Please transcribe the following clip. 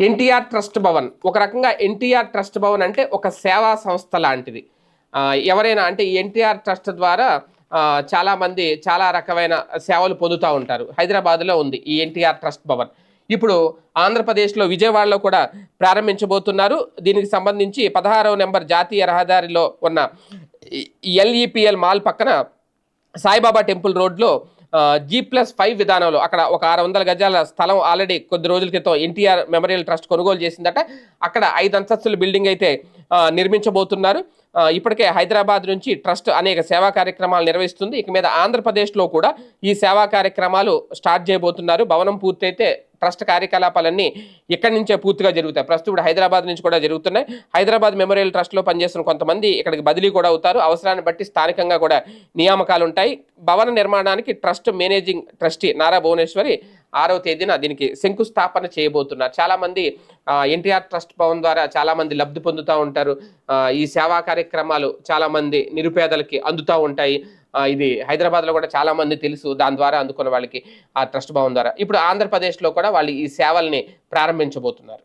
NTR trust Bhavan. ఒక రకంగా NTR trust Bhavan అంటే ఒక సేవా సంస్థ లాంటిది. ఎవరైనా అంటే ఎన్టీఆర్ ట్రస్ట్ ద్వారా చాలామంది చాలా చాలా రకమైన సేవలు పొందుతూ ఉంటారు. హైదరాబాద్లో ఉంది ఈ ఎన్టీఆర్ ట్రస్ట్ భవన్. ఇప్పుడు ఆంధ్రప్రదేశ్లో విజయవాడలో కూడా ప్రారంభించబోతున్నారు. దీనికి సంబంధించి పదహారవ నెంబర్ జాతీయ రహదారిలో ఉన్న ఎల్ఈపిఎల్ మాల్ పక్కన సాయిబాబా టెంపుల్ రోడ్లో జీ ప్లస్ ఫైవ్ విధానంలో అక్కడ ఒక ఆరు వందల గజాల స్థలం ఆల్రెడీ కొద్ది రోజుల క్రితం ఎన్టీఆర్ మెమోరియల్ ట్రస్ట్ కొనుగోలు చేసిందట. అక్కడ ఐదు అంతస్తుల బిల్డింగ్ అయితే నిర్మించబోతున్నారు. ఇప్పటికే హైదరాబాద్ నుంచి ట్రస్ట్ అనేక సేవా కార్యక్రమాలు నిర్వహిస్తుంది. ఇక మీద ఆంధ్రప్రదేశ్లో కూడా ఈ సేవా కార్యక్రమాలు స్టార్ట్ చేయబోతున్నారు. భవనం పూర్తయితే ట్రస్ట్ కార్యకలాపాలన్నీ ఇక్కడి నుంచే పూర్తిగా జరుగుతాయి. ప్రస్తుతం ఇప్పుడు హైదరాబాద్ నుంచి కూడా జరుగుతున్నాయి. హైదరాబాద్ మెమోరియల్ ట్రస్ట్లో పనిచేస్తున్న కొంతమంది ఇక్కడికి బదిలీ కూడా అవుతారు. అవసరాన్ని బట్టి స్థానికంగా కూడా నియామకాలు ఉంటాయి. భవన నిర్మాణానికి trust managing trustee Nara Bhuvaneswari ఆరవ తేదీన దీనికి శంకుస్థాపన చేయబోతున్నారు. చాలా మంది ఎన్టీఆర్ ట్రస్ట్ భవన్ ద్వారా చాలా మంది లబ్ధి పొందుతూ ఉంటారు. ఈ సేవా కార్యక్రమాలు చాలా మంది నిరుపేదలకి అందుతూ ఉంటాయి. ఇది హైదరాబాద్లో కూడా చాలా మంది తెలుసు. దాని ద్వారా అందుకున్న వాళ్ళకి ఆ ట్రస్ట్ భవన్ ద్వారా. ఇప్పుడు ఆంధ్రప్రదేశ్లో కూడా వాళ్ళు ఈ సేవల్ని ప్రారంభించబోతున్నారు.